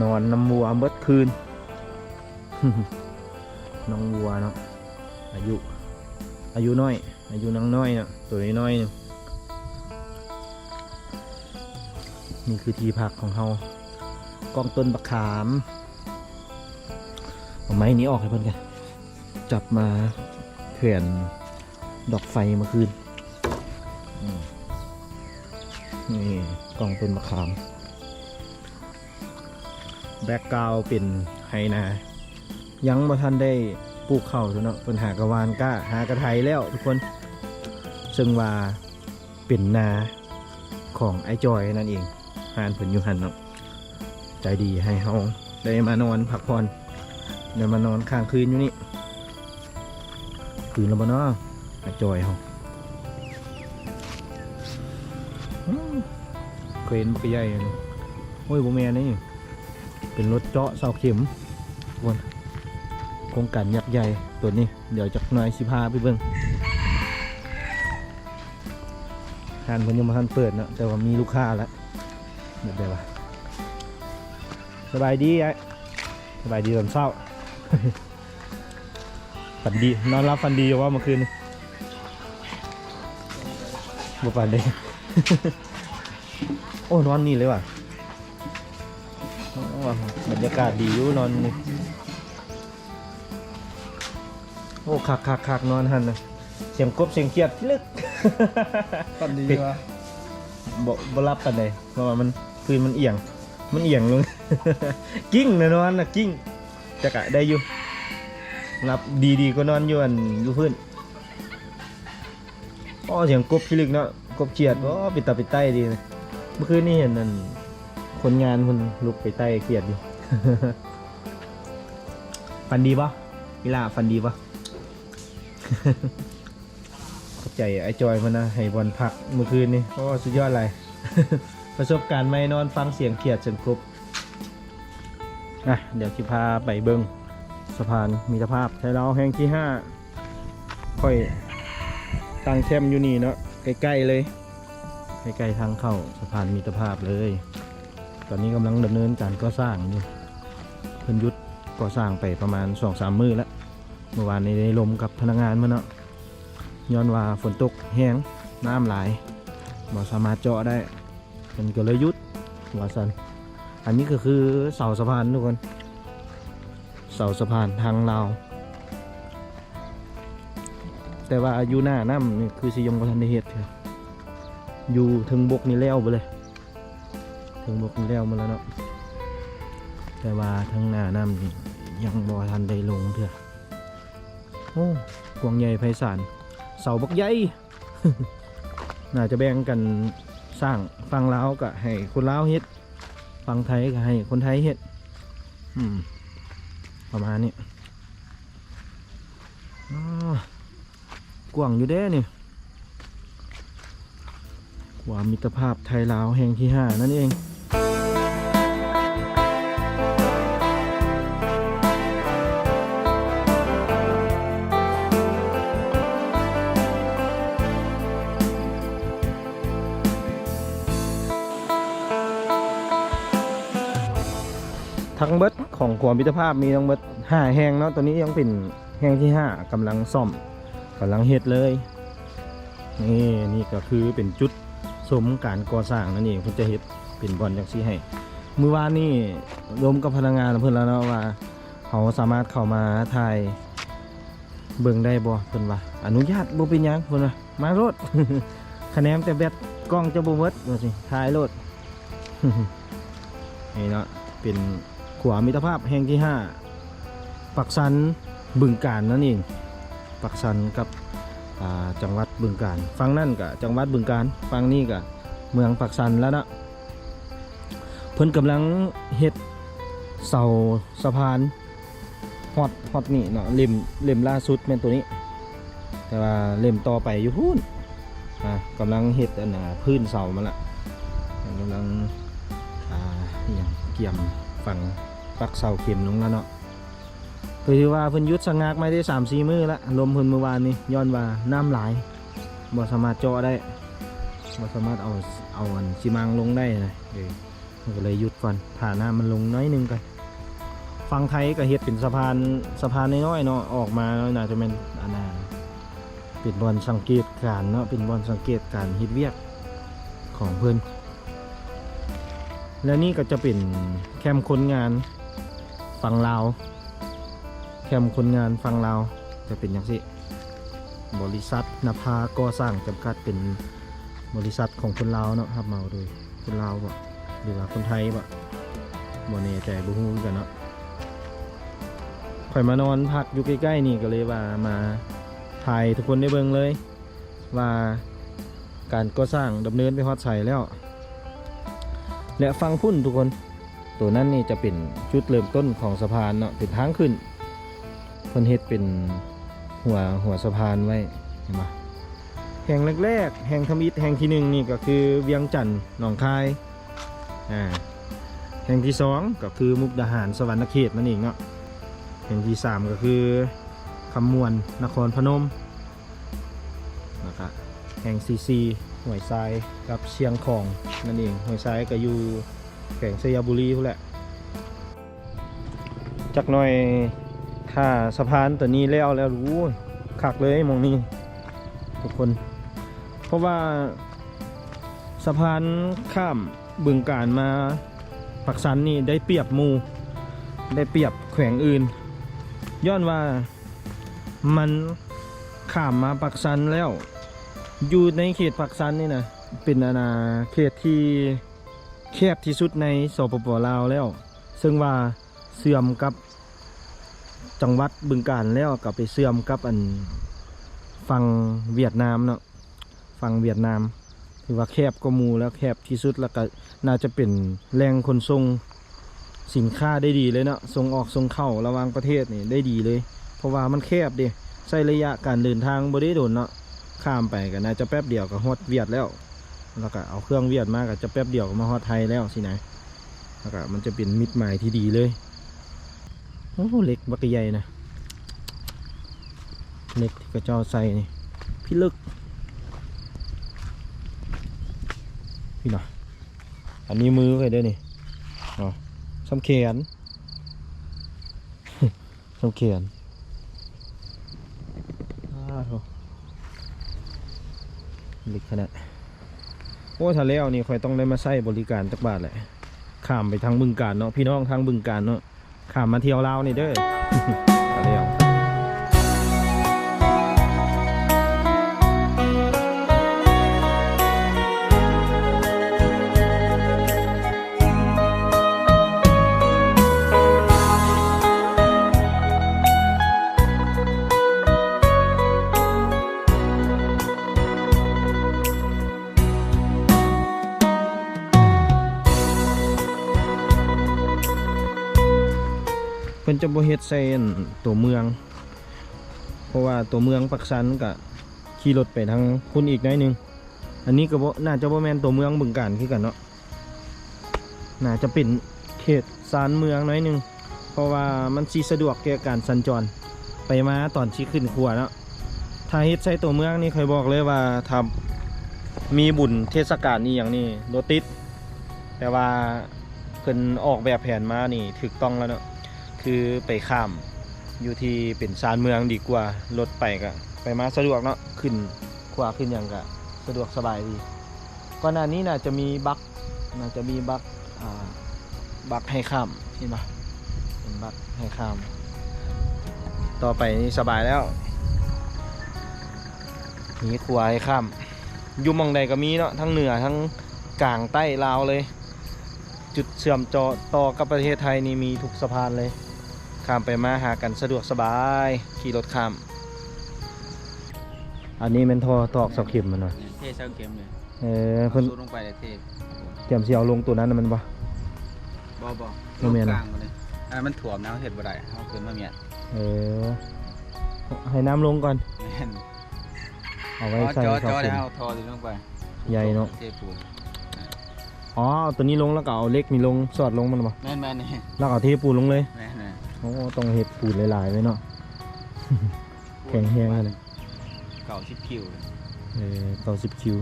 นอนน้ำวัวเบิดคืน น้องวัวเนาะอายุ อายุน้อย อายุน้องน้อยเนาะตัวน้อยนี่ยนี่คือที่พักของเฮากองต้นบักขามเอาไม้นี้ออกให้เพื่อนกันจับมาเขื่อนดอกไฟเมื่อคืนนี่กองต้นบักขาม แบ็กกราวเป็นไฮนา ยังบ่ทันได้ปลูกข้าวซะเนาะเพิ่นหากระวานก้าหากระไทยแล้วทุกคน ซึ่งว่าเป็นนาของไอ้จอยนั่นเองหานเพิ่นอยู่หันเนาะใจดีให้เฮาได้มานอนพักผ่อนได้มานอนค้างคืนอยู่นี่ คืนแล้วบ่เนาะไอ้จอยเฮาอืมเครนมันก็ใหญ่อะเนาะโอ้ยบ่แม่นนี่ เป็นรถเจาะเสาเข็มวนโครงการยักษ์ใหญ่ตัวนี้ เดี๋ยวจักหน่อยสิพาไปเบิ่งหานเพิ่นยังมาทันเปิดเนาะแต่ว่ามีลูกค้าแล้วเดี๋ยวได้ว่าสบายดีไอ้สบายดีตอนเช้าฝันดีนอนรับฝันดีว่าเมื่อคืนบ่ฝันเลยโอ้นอนนี่เลยว่ะ อ๋อบรรยากาศดีอยู่นอนนี่โอ้คักคักคักนอนหันนะเสียงกบเสียงเขียดลึกตอนดีวะบ่บ่รับปันใดเพราะว่ามันพื้นมันเอียง มันเอียงลง กิ้งนะนอนนะกิ้งจะกะได้อยู่รับดีดีก็นอนอยู่อันอยู่พื้นอ๋อเสียงกบพิลึกเนาะกบเขียดอ๋อปิดตาปิดใต้ดีนะเมื่อคืนนี่เห็นนั่น คนงานคนลุกไปใต้เขียดอยู่ฟันดีปะกีฬาฟันดีปะขอบใจไอ้จอยมันนะให้บอลพักเมื่อคืนนี่โอ้สุดยอดเลยประสบการณ์ไม่นอนฟังเสียงเขียดเสียงกบอะเดี๋ยวจิพาไปเบิงสะพานมิตรภาพไทยเราวแห่งที่ห้าค่อยตั้งแคมป์อยู่นี่เนาะใกล้ๆเลยใกล้ๆทางเข้าสะพานมิตรภาพเลย ตอนนี้กำลังดำเนินการก่อสร้างอยู่เพิ่นยุดก่อสร้างไปประมาณสองสามมือแล้วเมื่อวานนี้ได้ลมกับพนักงานมาเนาะย้อนว่าฝนตกแห้งน้ำหลายบ่สามารถเจาะได้เป็นก็เลยยุดว่าสันอันนี้ก็คือเสาสะพานทุกคน เสาสะพานทางลาวแต่ว่าอายุหน้าน้ำนี่คือสิยมกทันได้เฮ็ดเถอะอยู่ถึงบกนี่แล้วไปเลย ถึงบกนี่แล้วมาแล้วเนาะแต่ว่าทางหน้าน้ำยังบ่ทันได้ลงเถอะโอ้กวางใหญ่ไพศาลเสาบักใหญ่น่าจะแบ่งกันสร้างฟังลาวก็ให้คนลาวเฮ็ดฟังไทยก็ให้คนไทยเฮ็ดประมาณนี้กวางอยู่เด้นี่ความมิตรภาพไทยลาวแห่งที่ห้านั่นเอง ของขวามมิตรภาพมีทั้งเบิดห้าแห่งเนาะตัวนี้ยังเป็นแห่งที่ห้ากำลังซ่อมกำลังเฮ็ดเลยนี่นี่ก็คือเป็นจุดสมการก่อสร้างนั่นเองเพิ่นจะเฮ็ดเป็นบอลจังซี่ให้เมื่อวานนี่รวมกับพนักงานเพิ่นแล้วเนาะว่าเขาสามารถเข้ามาถ่ายเบิ่งได้บ่เพิ่นว่าอนุญาตบ่เป็นหยังเพิ่นว่ามาโลดคะแนนแต่แบตกล้องจะบ่เบิดว่าสิถ่ายโลดนี่เนาะเป็น ขวามิตรภาพแห่งที่ 5 ปักสันบึงการนั่นเอง ปักสันกับจังหวัดบึงการฟังนั่นกับจังหวัดบึงการฟังนี่กับเมืองปักสันแล้วนะเพิ่นกำลังเฮ็ดเสาสะพานฮอดฮอดนี่เนาะเล่มเล่มล่าสุดเป็นตัวนี้ แต่ว่าเล่มต่อไปอยู่พูนอ่ากำลังเฮ็ดอันน่ะพื้นเสามาละกำลังอ่าอหยังเกี่ยมฝั่ง ปักเสาเข็มลงแล้วเนาะก็ถือว่าเพิ่นยุดสะงักไม่ได้สามสี่มือละลมเพิ่นเมื่อวานนี้ย้อนว่าน้ำหลายบ่สามารถเจาะได้บ่สามารถเอาเอาอันซีมังลงได้เออก็มันก็เลยหยุดก่อนผ่าหน้ามันลงน้อยนึงกันฝั่งไทยก็เฮ็ดเป็นสะพานสะพานน้อยๆเนาะออกมาน่าจะเป็นอันน่ะเป็นบอลสังเกตการเนาะเป็นบอลสังเกตการเฮ็ดเวียกของเพิ่นและนี่ก็จะเป็นแคมป์คนงาน ฝั่งลาวแคมป์คนงานฝั่งลาวจะเป็นอย่างสิบริษัทนภาก่อสร้างจำกัดเป็นบริษัทของคนลาวเนาะครับเมาโดยคนลาวบ่หรือว่าคนไทยบ่บ่แน่ใจบ่ฮู้กันเนาะข่อยมานอนพักอยู่ใกล้ๆนี่ก็เลยว่ามาถ่ายทุกคนได้เบิ่งเลย ว่าการก่อสร้างดำเนินไปฮอดใส่แล้ว และฟังพุ่นทุกคน ตัวนั้นนี่จะเป็นจุดเริ่มต้นของสะพานเนาะเป็นทางขึ้นเพิ่นเฮ็ดเป็นหัวหัวสะพานไว้เห็นปะแห่งแรกๆแห่งทำอิฐแห่งที่หนึ่งนี่ก็คือเวียงจันทน์หนองคายอ่าแห่งที่สองก็คือมุกดาหารสวรรณเขตนั่นเองเนาะแห่งที่สามก็คือคำมวนนครพนมแล้วก็แห่งซีซีห้วยทรายกับเชียงของนั่นเองห้วยทรายก็อยู่ แขวงสยบุรีพู้นแหละ จักหน่อยถ้าสะพานตัวนี้แล้วแล้วรู้คักเลยมองนี้ทุกคน เพราะว่าสะพานข้ามบึงการมาปักสันนี่ได้เปรียบมูได้เปรียบแขวงอื่น ย้อนว่ามันข้ามมาปักสันแล้ว อยู่ในเขตปักสันนี่นะเป็นอาณาเขตที่ แคบที่สุดในสปปลาวแล้ว ซึ่งว่าเสื่อมกับจังหวัดบึงการแล้วก็ไปเสื่อมกับอันฝั่งเวียดนามเนาะฝั่งเวียดนามถือว่าแคบก็มูแล้วแคบที่สุดแล้วก็น่าจะเป็นแรงขนส่งสินค้าได้ดีเลยเนาะส่งออกส่งเข้าระหว่างประเทศนี่ได้ดีเลย เพราะว่ามันแคบดิใช้ระยะการเดินทางบ่ได้โดนเนาะข้ามไปก็น่าจะแป๊บเดียวก็ฮอดเวียดแล้ว แล้วก็เอาเครื่องเวียดมาก็จะแป๊บเดียวมาฮอดไทยแล้วสินะแล้วก็มันจะเป็นมิตรหมายที่ดีเลยโอ้เล็กบักใหญ่นะเล็กที่กระเจ้าใส่นี่พี่ลึกพี่หน่อยอันนี้มือไปด้วยนี่อ๋อสำแขนสำแขนอ้าวโถเล็กขนาด โอ้ถ้าแล้วนี่คอยต้องได้มาใช้บริการจักบาทแหละข้ามไปทางบึงการเนาะพี่น้องทางบึงการเนาะข้ามมาเที่ยวลาวนี่เด้อ จะบ่เฮ็ดใส่อันตัวเมือง เพราะว่าตัวเมืองปักสันก็ขี่รถไปทางคุณอีกน้อยนึง อันนี้ก็บ่น่าจะบ่แมนตัวเมืองบึงการคือกันเนาะน่าจะเป็นเขตซานเมืองน้อยนึง เพราะว่ามันสิสะดวกแก่การสัญจรไปมาตอนที่ขึ้นครัวเนาะถ้าเฮ็ดใส่ตัวเมืองนี่เคยบอกเลยว่าถ้ามีบุญเทศกาลนี้อย่างนี้รถติดแต่ว่าเพิ่นออกแบบแผนมานี่ถูกต้องแล้วเนาะ คือไปข้ามอยู่ที่เป็นซานเมืองดีกว่ารถไปก็ไปมาสะดวกเนาะขึ้นขวาขึ้นยังก็สะดวกสบายดีก่อนหน้านี้น่าจะมีบักน่าจะมีบักบักให้ข้ามเห็นปะเป็นบักให้ข้าม ต่อไปนี่สบายแล้วมีขวาให้ข้ามอยู่มองใดก็มีเนาะทั้งเหนือทั้งกลางใต้ลาวเลย จุดเชื่อมจอต่อกับประเทศไทยนี่มีทุกสะพานเลย ข้ามไปมาหากันสะดวกสบาย ขี่รถข้าม อันนี้เป็นท่อตอกเสาเข็มมันหน่อยเทเช้าเกมเลยเออเอาเพิ่นสูดลงไปเลยเทเตรียมสิเอาลงตัวนั้นน่ะมันบ่ บ่บ่บ่แม่นลงกลางมาเลยอันนั้นมันถ่วมนะเห็ดบ่ได้เอาขึ้นมาเมียดเออ ให้น้ำลงก่อน แม่นเอาไว้อ๋อใส่จอเสาจอเข็ได้มเอาทอตัวลงไปใหญ่เนอะ เทปูนอ๋อเอาตัวนี้ลงแล้วก็เอาเหล็กนี่ลงสอดลงมันบ่แม่นแม่นนี่แล้วก็เอาเทปูนลงเลย แม่นแม่น โอ้ต้องเห็ดปูนหลายๆไว้เนาะ แข็งแรงเลยเก่าชิบคิวเลยเออเก้าสิบคิว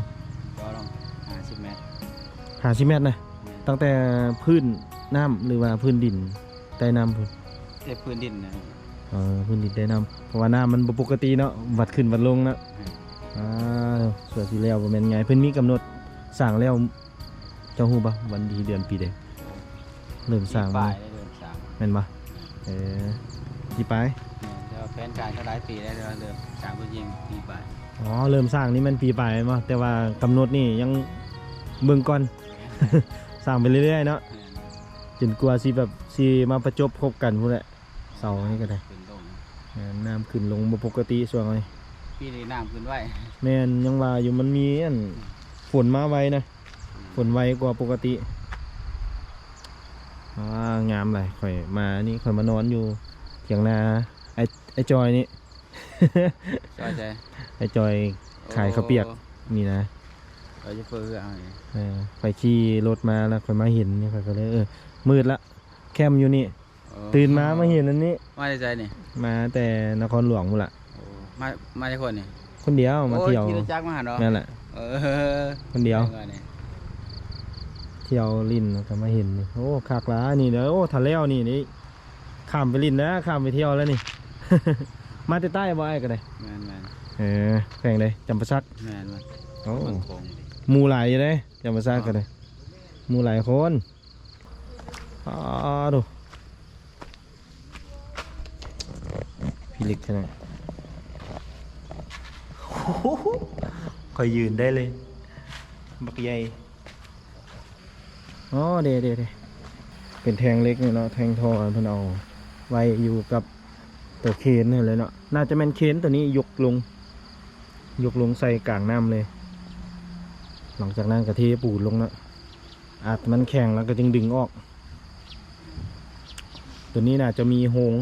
จอลองห้าสิบเมตรหาสิเมตรนะแม่นตั้งแต่พื้นน้ำหรือว่าพื้นดินใต้น้ำพื้นเทพื้นดินนะเออพื้นดินใต้น้ำเพราะว่าน้ำมันบ่ปกติเนาะ วัดขึ้นวัดลงเนาะอ่าส่วนที่แล้วบ่แม่นไงเพิ่นมีกำหนดสร้างแล้วเจ้าฮู้บ่วันดีเดือนปีใดเริ่มสร้างปบ่ลายได้เดือนสามแม่นบ่ เออที่ปลายเนี่ยเดี๋ยวแผนการเขาหลายปีได้เดี๋ยวเริ่มสร้างพื้นยิงปีปลายอ๋อ เริ่มสร้างนี่มันปีปลายแม่นบ่แต่ว่ากำหนดนี่ยังเบิ่งก่อน สร้างไปเรื่อยๆเนาะจนกลัวสิแบบสิมาประจบพบกันพู้นแหละเสาร์นี้ก็ได้ขึ้นลงแม่นน้ำขึ้นลงบ่ปกติช่วงนี้ปีนี้น้ำขึ้นไว้แม่นยังว่าอยู่มันมีอันฝนมาไวนะ ฝนไวกว่าปกติอ่า งามเลยข่อยมานี่ข่อยมานอนอยู่เถียงนาไอไอจอยนี่ใช่ใช่ไอจอยขายข้าวเปียกนี่นะเราจะเฟื่อเอาเนี่ยเออข่อยขี่รถมาแล้วข่อยมาเห็นนี่ข่อยก็เลยเออมืดละแคมอยู่นี่โอ้ตื่นมามาเห็นอันนี้ มาได้ใจนี่มาแต่นครหลวงหมดละโอ้มามาได้คนนี่คนเดียวมาเที่ยวโอ้ขี่รถจักรมาหาเนาะนั่นแหละเออคนเดียวไปก่อนนี่ เที่ยวลินแล้วก็มาเห็นนี่โอ้คากหล้านี่เด้อโอ้ทะเลวนี่นี่ข้ามไปลินนะข้ามไปเที่ยวแล้วนี่ มาแต่ใต้บ่ไอ้ก็ได้แมนแมนเออแข่งเลยจำปาซักแมนมันโอ้เมืองคงหมูหลายอยู่เลยจำปาซักก็ได้หมูหลายคนอ๋อดูพี่ลิกขนาดโอ้โหคอยยืนได้เลยบักใหญ่ อ๋อเดเดเดเป็นแทงเล็กเนาะแทงทอเพิ่นเอาไว้อยู่กับตัวเคนนี่เลยเนาะน่าจะเป็นเคนตัวนี้ยกลง ยกลงใส่กลางน้ำเลย หลังจากนั้นกะเทปูนลงเนาะอาจมันแข็งแล้วก็จึงดึงออก ตัวนี้น่าจะมีโฮง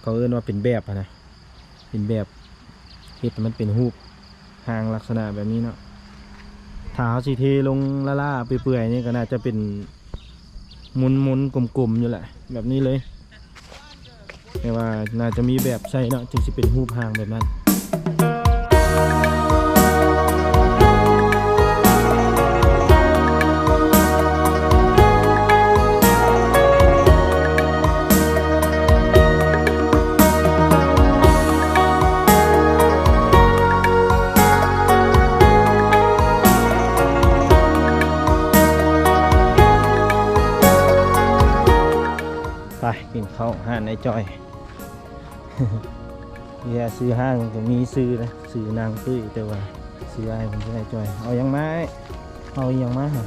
เขาเอิ้นว่าเป็นแบบนะเป็นแบบเห็ดมันเป็นรูปหางลักษณะแบบนี้เนาะ ถ้าเขาสีเทลงละล่าๆเปื่อยๆนี่ก็น่าจะเป็นมุนมุนๆกลมๆอยู่แหละ แบบนี้เลยแต่ว่าน่าจะมีแบบใส่เนาะจึงจะเป็นหูพางแบบนั้นาวห้านในจอยเฮียซื้อห้างก็มีซื้อนะซื้อนางตุ้ยแต่ว่าซื้อไอ้ผมซื้อไอ้จอย เอายังไม้เอาอยังไมาหะ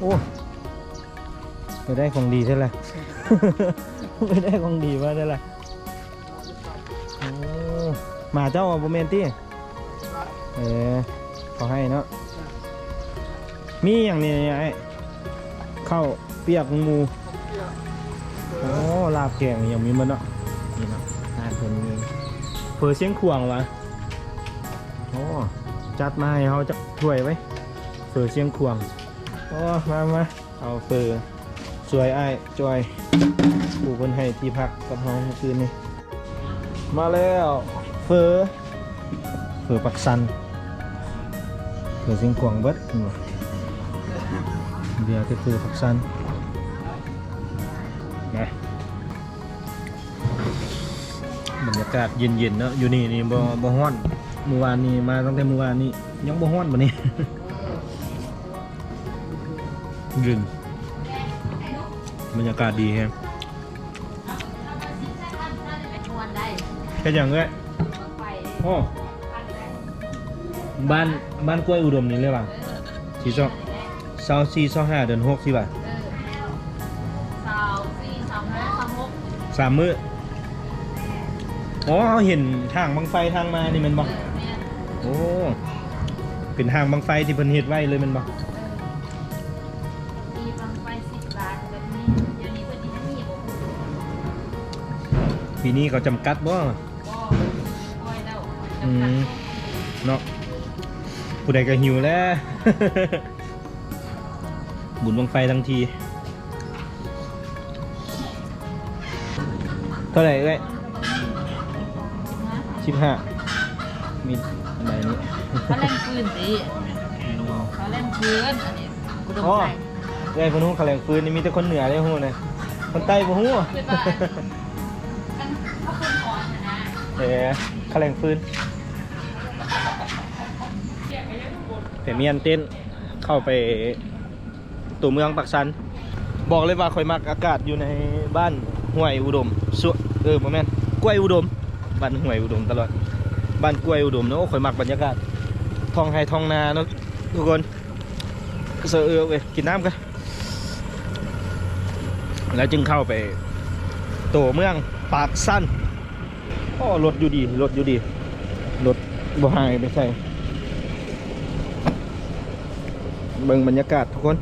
โอ้ไปได้ของดีใช่ไหมไปได้ของดีมาใช่ไหมหมาเจ้าโบเมนตี้เออขอให้เนาะมีอย่างนี้ไอ้ข้าวเปียกหมู บแกงยังมีมันเนาะนี่เนาะอาหาคนนี้เฟอเสียงขวางวะโอ้จัดมาให้เขาจะถ้วยไว้เฟอเสียงขวางโอ้มามาเอาเฟอสวยไอ้จอยผู้คนให้ที่พักกับเราเมื่อคืนนี้มาแล้วเฟอเฟอปักสันเฟอเสียงขวางเบิดเดี๋ยวจะเฟอปักสันากาศเย็นๆเนอะอยู่นี่นี่บ่บ่ฮ้อนเมื่อวานนี้มาตั้งแต่เมื่อวานนี้ยังบ่ฮ้อนบ่นี้เย็นบรรยากาศดีแฮงมวนได้แค่อย่างเงี้ยไปโอ้บ้านบ้านกล้วยอุดมนี่เลยป่ะสี่สองเสาสี่เสาห้าเดือนหกสิบ่ะเออสาวสี่สาวห้าสาวหกสามมื้อ อ๋อเขาเห็นทางบังไฟทางมานี่มันบออเนี่ยโอ้เป็นทางบังไฟที่เพิ่นเฮ็ดไว้เลยมันบออมีบางไฟสิบบาทแบบนี้เดี๋ยวนี้เพิ่นนี่มีบ่ปีนี้เขาจำกัดบ่บ่คอยแล้วจำกัดเนาะผู้ใดก็หิวแล้ว บุญบังไฟทั้งทีเท่าไหร่เอ้ย สิบห้ามีใบนี้เขาเล่นปืนสิเขาเล่นปืนอันนี้อุดมอ๋อใจเอ้ยพวกนู้นแขลงฟืนนี่มีแต่คนเหนือเลยฮู้นะคนใต้บ่ฮู้คือบ้านมันเขาคืนหอนนะเอ๋แขลงฟืนแต่เมียนเต้นเข้าไปตัวเมืองปักสัน บอกเลยว่าข่อยมักอากาศอยู่ในบ้านห้วยอุดมสุเออบ่แม่นกล้วยอุดม บ้านห้วยอุดมตลอด บ้านกล้วยอุดมเนาะโอ้ข่อยมักบรรยากาศท้องไร่ท้องนาเนาะทุกคนเสือเออเว้ยกินน้ำกันแล้วจึงเข้าไปโตเมืองปากสั้นโอ้รถอยู่ดีรถอยู่ดีรถบ่หายไปใส่เบิ่งบรรยากาศทุกคน